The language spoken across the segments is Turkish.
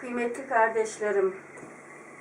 Kıymetli kardeşlerim,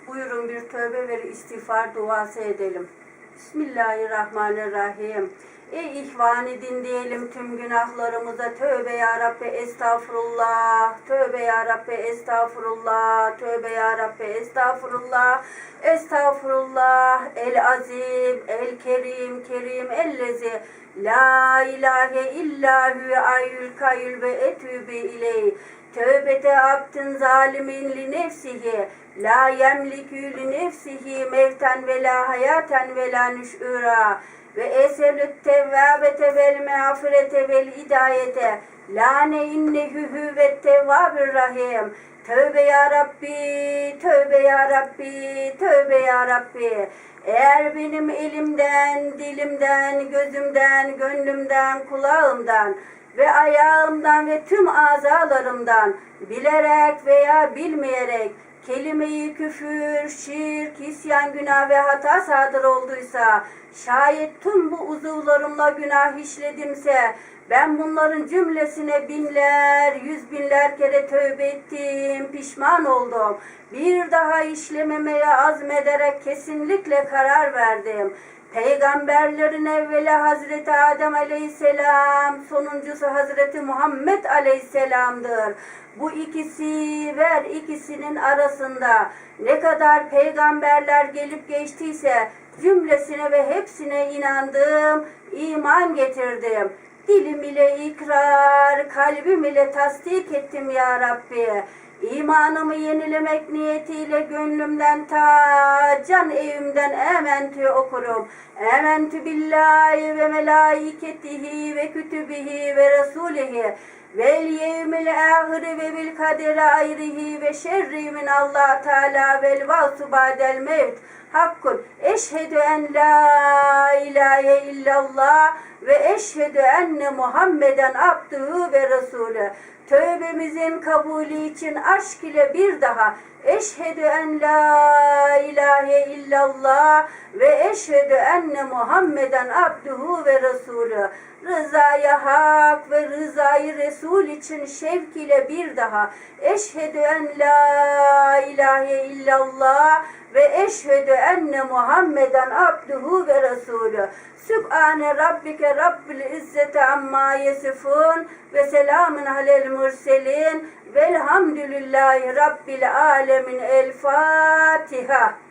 buyurun bir tövbe ve istiğfar duası edelim. Bismillahirrahmanirrahim. Ey ihvani dinleyelim tüm günahlarımıza. Tövbe ya Rabbi estağfurullah. Tövbe ya Rabbi estağfurullah. Tövbe ya Rabbi estağfurullah. Estağfurullah. El azim, el kerim, kerim, ellezi. La ilahe illa huve ayyül kayyül ve etübü ileyh. Tövbete abdin zalimin li nefsihi la yemlikü li nefsihi mevten ve la hayaten ve la nüş'ura ve eselüt tevvâbete vel mağfirete vel hidayete lâne innehü hüvet tevvâbir rahim Tövbe ya Rabbi, tövbe ya Rabbi, tövbe ya Rabbi. Eğer benim elimden, dilimden, gözümden, gönlümden, kulağımdan ve ayağımdan ve tüm azalarımdan bilerek veya bilmeyerek kelimeyi küfür, şirk, isyan, günah ve hata sadır olduysa, şayet tüm bu uzuvlarımla günah işledimse, ben bunların cümlesine binler, yüz binler kere tövbe ettim, pişman oldum. Bir daha işlememeye azmederek kesinlikle karar verdim. Peygamberlerin evveli Hazreti Adem Aleyhisselam, sonuncusu Hazreti Muhammed Aleyhisselam'dır. Bu ikisi ver ikisinin arasında ne kadar peygamberler gelip geçtiyse cümlesine ve hepsine inandım, iman getirdim. Dilim ile ikrar, kalbim ile tasdik ettim ya Rabbi. İmanımı yenilemek niyetiyle gönlümden ta can evimden ementü okurum. Ementü billahi ve melaiketihi ve kütübihi ve resulihi vel yevmil ahiri ve bil kaderi ayrihi ve şerri min Allah Teala vel vasu ba'del mevt. Hakkun eşhedü en la ilahe illallah ve eşhedü enne Muhammeden abduhu ve resulü. Tövbemizin kabulü için aşk ile bir daha eşhedü en la ilahe illallah ve eşhedü enne Muhammeden abduhu ve resulü. Rızaya hak ve rızayı Resul için şevk ile bir daha eşhedü en la ilahe illallah ve eşhedü enne Muhammeden abduhu ve resulü. Sübhane rabbike rabbil izzeti amma yesifun ve selamun alel murselin velhamdülillahi rabbil alemin. El Fatiha.